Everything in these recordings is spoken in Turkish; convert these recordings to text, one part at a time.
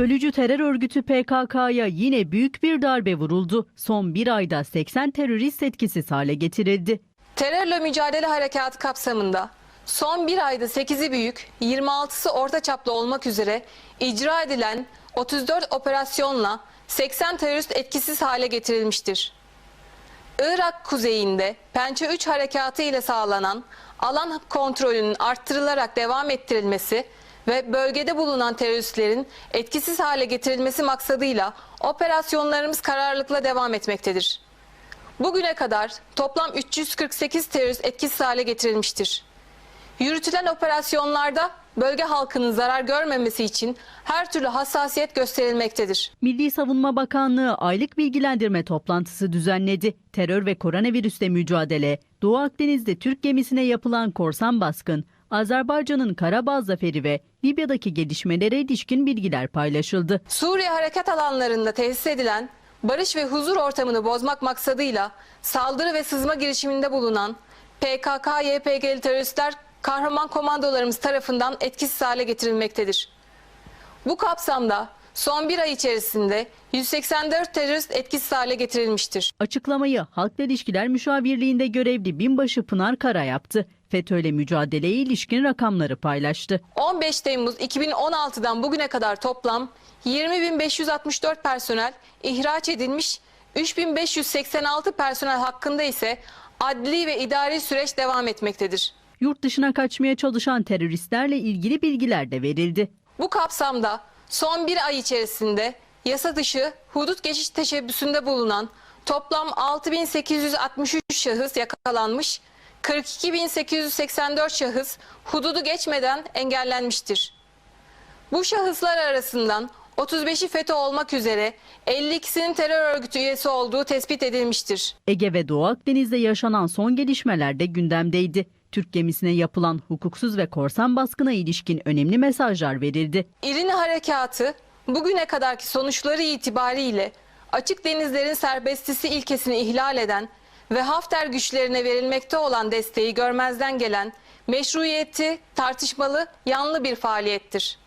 Bölücü terör örgütü PKK'ya yine büyük bir darbe vuruldu. Son bir ayda 80 terörist etkisiz hale getirildi. Terörle mücadele harekatı kapsamında son bir ayda 8'i büyük, 26'sı orta çaplı olmak üzere icra edilen 34 operasyonla 80 terörist etkisiz hale getirilmiştir. Irak kuzeyinde Pençe 3 harekatı ile sağlanan alan kontrolünün arttırılarak devam ettirilmesi ve bölgede bulunan teröristlerin etkisiz hale getirilmesi maksadıyla operasyonlarımız kararlılıkla devam etmektedir. Bugüne kadar toplam 348 terörist etkisiz hale getirilmiştir. Yürütülen operasyonlarda bölge halkının zarar görmemesi için her türlü hassasiyet gösterilmektedir. Milli Savunma Bakanlığı aylık bilgilendirme toplantısı düzenledi. Terör ve koronavirüsle mücadele, Doğu Akdeniz'de Türk gemisine yapılan korsan baskın, Azerbaycan'ın Karabağ zaferi ve Libya'daki gelişmelere ilişkin bilgiler paylaşıldı. Suriye harekat alanlarında tesis edilen barış ve huzur ortamını bozmak maksadıyla saldırı ve sızma girişiminde bulunan PKK-YPG'li teröristler kahraman komandolarımız tarafından etkisiz hale getirilmektedir. Bu kapsamda son bir ay içerisinde 184 terörist etkisiz hale getirilmiştir. Açıklamayı Halkla İlişkiler Müşavirliğinde görevli binbaşı Pınar Kara yaptı. FETÖ'yle mücadeleye ilişkin rakamları paylaştı. 15 Temmuz 2016'dan bugüne kadar toplam 20.564 personel ihraç edilmiş, 3.586 personel hakkında ise adli ve idari süreç devam etmektedir. Yurt dışına kaçmaya çalışan teröristlerle ilgili bilgiler de verildi. Bu kapsamda son bir ay içerisinde yasa dışı hudut geçiş teşebbüsünde bulunan toplam 6863 şahıs yakalanmış, 42884 şahıs hududu geçmeden engellenmiştir. Bu şahıslar arasından 35'i FETÖ olmak üzere 52'sinin terör örgütü üyesi olduğu tespit edilmiştir. Ege ve Doğu Akdeniz'de yaşanan son gelişmeler de gündemdeydi. Türk gemisine yapılan hukuksuz ve korsan baskına ilişkin önemli mesajlar verildi. İrini harekatı bugüne kadarki sonuçları itibariyle açık denizlerin serbestisi ilkesini ihlal eden ve Hafter güçlerine verilmekte olan desteği görmezden gelen meşruiyeti tartışmalı yanlı bir faaliyettir.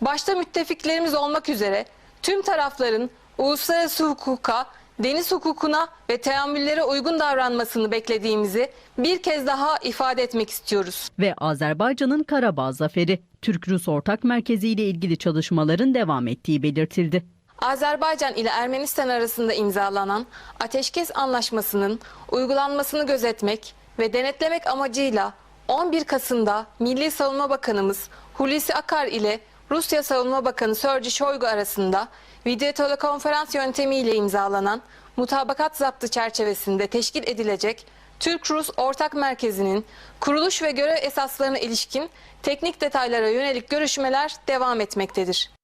Başta müttefiklerimiz olmak üzere tüm tarafların uluslararası hukuka, deniz hukukuna ve teamüllere uygun davranmasını beklediğimizi bir kez daha ifade etmek istiyoruz. Ve Azerbaycan'ın Karabağ zaferi, Türk-Rus Ortak Merkezi ile ilgili çalışmaların devam ettiği belirtildi. Azerbaycan ile Ermenistan arasında imzalanan ateşkes anlaşmasının uygulanmasını gözetmek ve denetlemek amacıyla 11 Kasım'da Milli Savunma Bakanımız Hulusi Akar ile Rusya Savunma Bakanı Sergey Shoigu arasında video telekonferans yöntemiyle imzalanan mutabakat zaptı çerçevesinde teşkil edilecek Türk-Rus Ortak Merkezi'nin kuruluş ve görev esaslarına ilişkin teknik detaylara yönelik görüşmeler devam etmektedir.